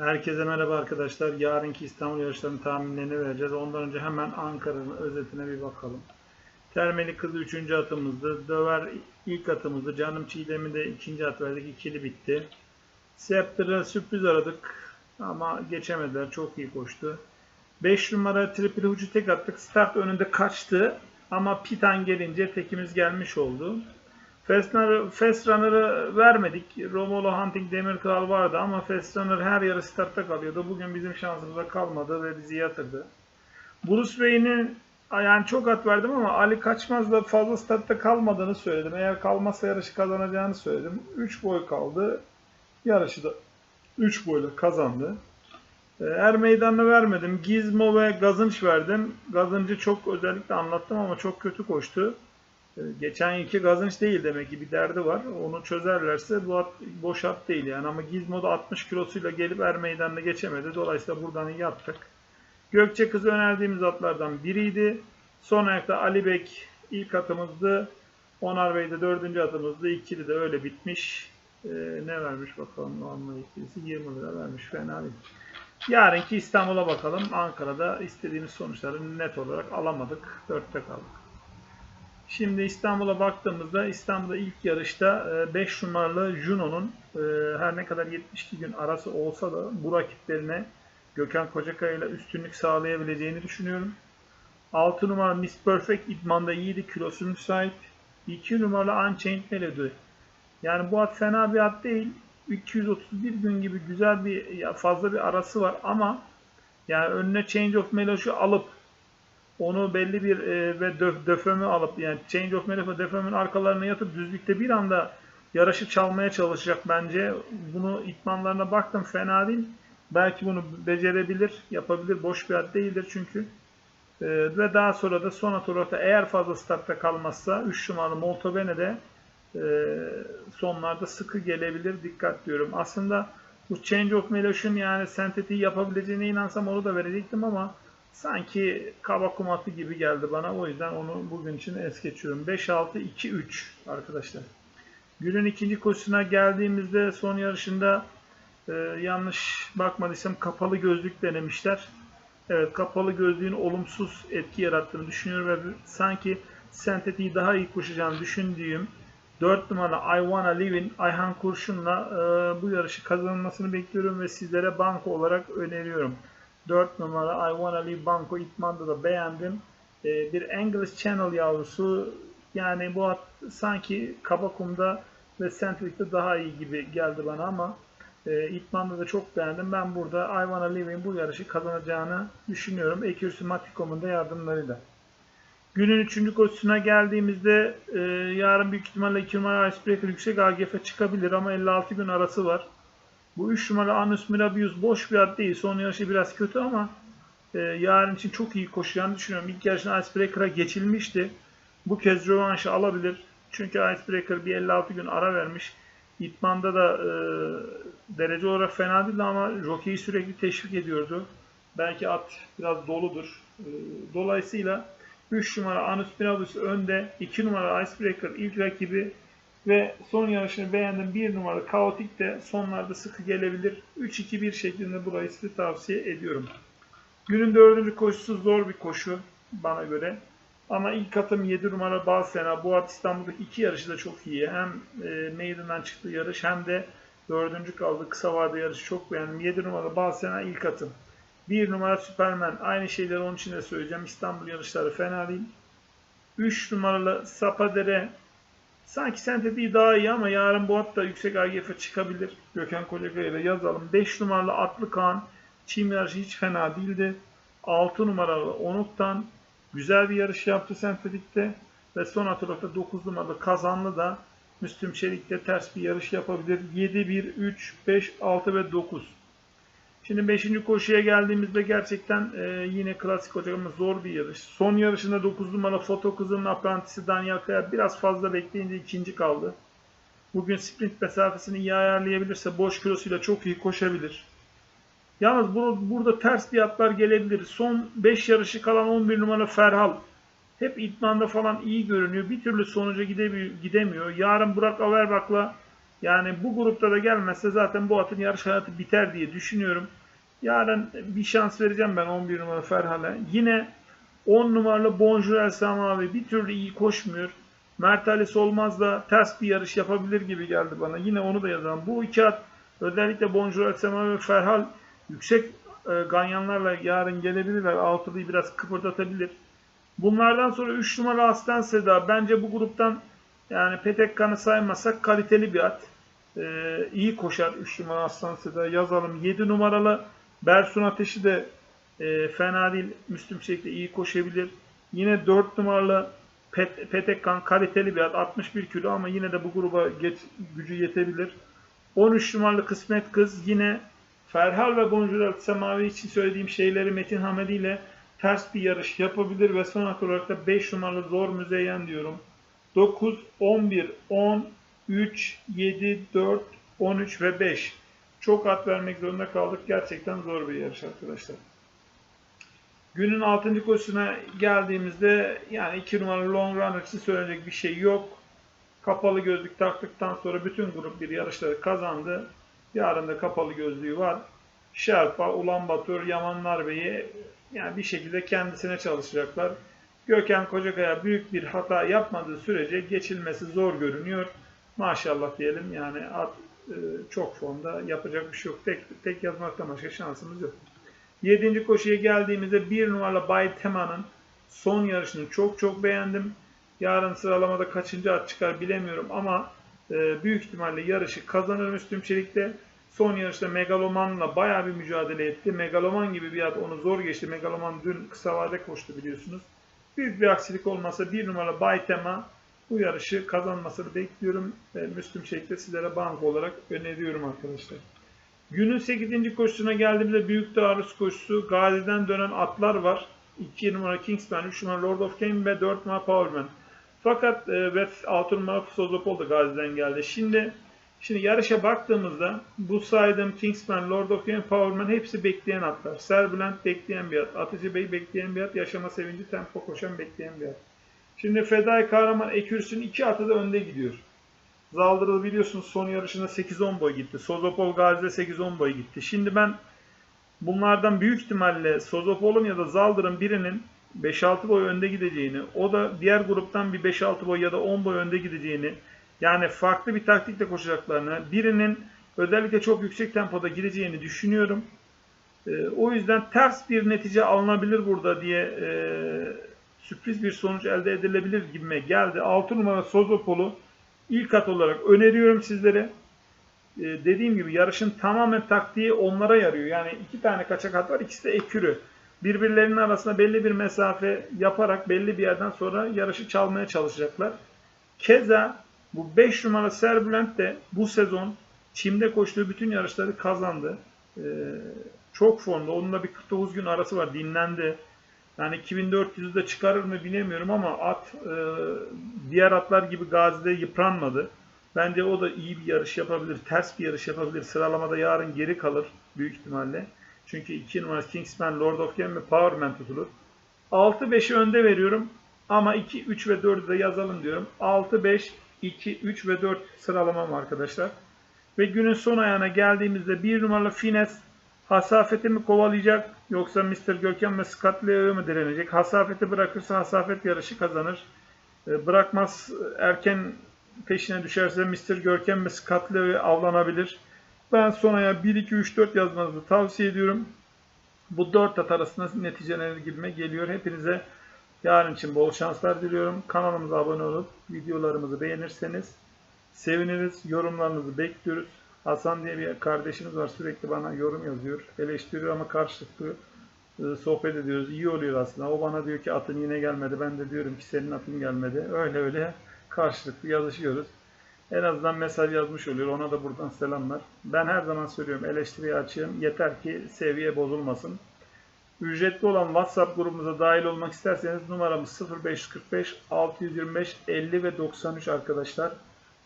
Herkese merhaba arkadaşlar. Yarınki İstanbul yarışlarının tahminlerini vereceğiz. Ondan önce hemen Ankara'nın özetine bir bakalım. Termeli kızı 3. atımızdı. Döver ilk atımızdı. Canım Çiğdem'i de ikinci at verdik. İkili bitti. Scepter'a sürpriz aradık. Ama geçemediler. Çok iyi koştu. 5 numara triple ucu tek attık. Start önünde kaçtı. Ama Pitan gelince tekimiz gelmiş oldu. Fast Runner- Fast Runner'ı vermedik. Romolo Hunting Demir Kral vardı ama Fast Runner her yarı startta kalıyordu. Bugün bizim şansımıza kalmadı ve bizi yatırdı. Bruce Wayne'in yani çok at verdim ama Ali Kaçmaz'la fazla startta kalmadığını söyledim. Eğer kalmazsa yarışı kazanacağını söyledim. 3 boy kaldı. Yarışı da 3 boyla kazandı. Ee, Er meydanını vermedim. Gizmo ve Gazınç verdim. Gazınç'ı çok özellikle anlattım ama çok kötü koştu. Ee, Geçen yılki Gazınç değil demek ki bir derdi var. Onu çözerlerse bu at boş at değil yani ama Gizmo'da 60 kilosuyla gelip er meydanını geçemedi. Dolayısıyla buradan iyi attık. Gökçe Kızı önerdiğimiz atlardan biriydi. Son ayakta Ali Bek ilk atımızdı. Onar Bey de dördüncü atımızdı. İkili de öyle bitmiş. Ee, ne vermiş bakalım normal ikilisi 20 lira vermiş fena değil. Yarınki İstanbul'a bakalım. Ankara'da istediğimiz sonuçları net olarak alamadık. Dörtte kaldık. Şimdi İstanbul'a baktığımızda İstanbul'da ilk yarışta 5 numaralı Juno'nun e, her ne kadar 72 gün arası olsa da bu rakiplerine Gökhan Kocakaya ile üstünlük sağlayabileceğini düşünüyorum. 6 numara Miss Perfect idmanda iyiydi, kilosu müsait. 2 numaralı Unchained Melody. Yani bu at fena bir at değil. 231 gün gibi güzel bir fazla bir arası var ama yani önüne Change of Melody alıp onu belli bir e, ve döf, döfömü alıp yani Change of ve döfömün arkalarına yatıp düzlükte bir anda yarışı çalmaya çalışacak bence. Bunu itmanlarına baktım fena değil. Belki bunu becerebilir, yapabilir. Boş bir at değildir çünkü. E, ve daha sonra da son olarak da eğer fazla startta kalmazsa 3 numaralı Moltobene de e, sonlarda sıkı gelebilir. Dikkat diyorum. Aslında bu Change of Meloş'un yani sentetiği yapabileceğine inansam onu da verecektim ama sanki kaba kumatı gibi geldi bana. O yüzden onu bugün için es geçiyorum. 5-6-2-3 arkadaşlar. Günün ikinci koşusuna geldiğimizde son yarışında e, yanlış bakmadıysam kapalı gözlük denemişler. Evet kapalı gözlüğün olumsuz etki yarattığını düşünüyorum ve sanki sentetiği daha iyi koşacağını düşündüğüm 4 numara I Wanna Live'in Ayhan Kurşun'la e, bu yarışı kazanılmasını bekliyorum ve sizlere banko olarak öneriyorum. 4 numara I Wanna Live Banko İtman'da da beğendim. E, bir English Channel yavrusu yani bu at sanki Kabakum'da ve Centric'te daha iyi gibi geldi bana ama e, İtman'da da çok beğendim. Ben burada I Wanna Live'in bu yarışı kazanacağını düşünüyorum. Ekürsi Matikom'un da yardımlarıyla. Günün üçüncü koşusuna geldiğimizde e, yarın büyük ihtimalle 2 numara Icebreaker yüksek AGF çıkabilir ama 56 gün arası var. Bu 3 numara Anus Mirabius boş bir at değil. Son yarışı biraz kötü ama e, yarın için çok iyi koşacağını düşünüyorum. İlk yarışın Icebreaker'a geçilmişti. Bu kez rövanşı alabilir. Çünkü Icebreaker bir 56 gün ara vermiş. İtman'da da e, derece olarak fena değildi ama jockey'i sürekli teşvik ediyordu. Belki at biraz doludur. E, dolayısıyla 3 numara Anus Mirabius önde. 2 numara Icebreaker ilk rakibi ve son yarışını beğendim. 1 numara Kaotik de sonlarda sıkı gelebilir. 3-2-1 şeklinde burayı size tavsiye ediyorum. Günün dördüncü koşusu zor bir koşu bana göre. Ama ilk atım 7 numara Balsena. Bu at İstanbul'daki iki yarışı da çok iyi. Hem e, meydandan çıktığı yarış hem de dördüncü kaldı. Kısa vade yarışı çok beğendim. 7 numara Balsena ilk atım. 1 numara Superman. Aynı şeyleri onun için de söyleyeceğim. İstanbul yarışları fena değil. 3 numaralı Sapadere Sanki sentetiği daha iyi ama yarın bu hatta yüksek AGF çıkabilir. Gökhan Kocakaya ile yazalım. 5 numaralı Atlı Kaan. Çim yarışı hiç fena değildi. 6 numaralı Onuk'tan güzel bir yarış yaptı sentetikte. Ve son atılakta 9 numaralı Kazanlı da Müslüm Çelik'te ters bir yarış yapabilir. 7, 1, 3, 5, 6 ve 9. Şimdi 5. koşuya geldiğimizde gerçekten e, yine klasik hocamız zor bir yarış. Son yarışında 9 numara foto kızının aprantisi Daniel Kaya biraz fazla bekleyince ikinci kaldı. Bugün sprint mesafesini iyi ayarlayabilirse boş kilosuyla çok iyi koşabilir. Yalnız bu, burada ters bir atlar gelebilir. Son 5 yarışı kalan 11 numara Ferhal. Hep idmanda falan iyi görünüyor. Bir türlü sonuca gidemiyor. Yarın Burak Averbak'la Yani bu grupta da gelmezse zaten bu atın yarış hayatı biter diye düşünüyorum. Yarın bir şans vereceğim ben 11 numara Ferhal'e. Yine 10 numaralı Bonjour El Samavi bir türlü iyi koşmuyor. Mert Ali Solmaz da ters bir yarış yapabilir gibi geldi bana. Yine onu da yazalım. Bu iki at özellikle Bonjour El Samavi ve Ferhal yüksek e, ganyanlarla yarın gelebilirler. Altılıyı biraz kıpırdatabilir. Bunlardan sonra 3 numara Aslan Seda. Bence bu gruptan yani Petekkan'ı saymasak kaliteli bir at. Ee, iyi koşar 3 numara Aslan Seda. Yazalım. 7 numaralı Bersun Ateş'i de e, fena değil. Müslüm şekli iyi koşabilir. Yine 4 numaralı Pet, Petekkan kaliteli bir at. 61 kilo ama yine de bu gruba geç, gücü yetebilir. 13 numaralı Kısmet Kız yine Ferhal ve Bonjour Semavi için söylediğim şeyleri Metin Hamedi ile ters bir yarış yapabilir ve son olarak da 5 numaralı Zor Müzeyyen diyorum. 9, 11, 10, 3, 7, 4, 13 ve 5. Çok at vermek zorunda kaldık. Gerçekten zor bir yarış arkadaşlar. Günün 6. koşusuna geldiğimizde yani 2 numaralı Long Runner için söyleyecek bir şey yok. Kapalı gözlük taktıktan sonra bütün grup bir yarışları kazandı. Yarın da kapalı gözlüğü var. Şerpa, Ulan Batur, Yamanlar Bey'i yani bir şekilde kendisine çalışacaklar. Gökhan Kocakaya büyük bir hata yapmadığı sürece geçilmesi zor görünüyor. Maşallah diyelim yani at çok formda yapacak bir şey yok. Tek, tek yazmaktan başka şansımız yok. 7. koşuya geldiğimizde 1 numaralı Bay Tema'nın son yarışını çok çok beğendim. Yarın sıralamada kaçıncı at çıkar bilemiyorum ama e, büyük ihtimalle yarışı kazanır Müslüm Çelik'te. Son yarışta Megaloman'la bayağı bir mücadele etti. Megaloman gibi bir at onu zor geçti. Megaloman dün kısa vade koştu biliyorsunuz. Büyük bir aksilik olmasa bir numara Baytema bu yarışı kazanmasını bekliyorum. Ve Müslüm Çelik'te sizlere bank olarak öneriyorum arkadaşlar. Günün 8. koşusuna geldiğimizde Büyük Dağarus koşusu. Gazi'den dönen atlar var. 2 numara Kingsman, 3 numara Lord of Game ve 4 numara Powerman. Fakat e, ve 6 numara Sozopol da Gazi'den geldi. Şimdi Şimdi yarışa baktığımızda bu saydığım Kingsman, Lord of Game, Powerman hepsi bekleyen atlar. Serbülent bekleyen bir at. Atıcı Bey bekleyen bir at. Yaşama Sevinci, Tempo Koşan bekleyen bir at. Şimdi Fedai Kahraman Ekürs'ün iki atı da önde gidiyor. Zaldırılı biliyorsunuz son yarışında 8-10 boy gitti. Sozopol Gazi'de 8-10 boy gitti. Şimdi ben bunlardan büyük ihtimalle Sozopol'un ya da Zaldır'ın birinin 5-6 boy önde gideceğini, o da diğer gruptan bir 5-6 boy ya da 10 boy önde gideceğini, yani farklı bir taktikle koşacaklarını, birinin özellikle çok yüksek tempoda gideceğini düşünüyorum. E, o yüzden ters bir netice alınabilir burada diye e, sürpriz bir sonuç elde edilebilir gibime geldi. 6 numara Sozopol'u ilk at olarak öneriyorum sizlere. E, dediğim gibi yarışın tamamen taktiği onlara yarıyor. Yani iki tane kaçak at var, ikisi de ekürü. Birbirlerinin arasında belli bir mesafe yaparak belli bir yerden sonra yarışı çalmaya çalışacaklar. Keza bu 5 numara Serbülent de bu sezon çimde koştuğu bütün yarışları kazandı. Ee, çok formda. Onunla bir 49 gün arası var. Dinlendi. Yani 2400'ü de çıkarır mı bilemiyorum ama at e, diğer atlar gibi Gazi'de yıpranmadı. Bence o da iyi bir yarış yapabilir. Ters bir yarış yapabilir. Sıralamada yarın geri kalır büyük ihtimalle. Çünkü 2 numara Kingsman, Lord of Game ve Powerman tutulur. 6-5'i önde veriyorum. Ama 2, 3 ve 4'ü de yazalım diyorum. 6, 5, 2, 3 ve 4 sıralamam arkadaşlar. Ve günün son ayağına geldiğimizde 1 numaralı Fines hasafeti mi kovalayacak yoksa Mr. Görkem ve Scott Leo'ya mı direnecek? Hasafeti bırakırsa hasafet yarışı kazanır. E, bırakmaz erken peşine düşerse Mr. Görkem ve Scott Leo'ya avlanabilir. Ben son ayağa 1, 2, 3, 4 yazmanızı tavsiye ediyorum. Bu 4 at arasında neticeler gibime geliyor. Hepinize Yarın için bol şanslar diliyorum. Kanalımıza abone olup videolarımızı beğenirseniz seviniriz. Yorumlarınızı bekliyoruz. Hasan diye bir kardeşimiz var. Sürekli bana yorum yazıyor. Eleştiriyor ama karşılıklı e, sohbet ediyoruz. İyi oluyor aslında. O bana diyor ki atın yine gelmedi. Ben de diyorum ki senin atın gelmedi. Öyle öyle karşılıklı yazışıyoruz. En azından mesaj yazmış oluyor. Ona da buradan selamlar. Ben her zaman söylüyorum eleştiriye açığım. Yeter ki seviye bozulmasın. Ücretli olan WhatsApp grubumuza dahil olmak isterseniz numaramız 0545 625 50 ve 93 arkadaşlar.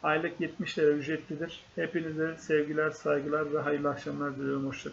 Aylık 70 lira ücretlidir. Hepinize sevgiler, saygılar ve hayırlı akşamlar diliyorum. Hoşçakalın.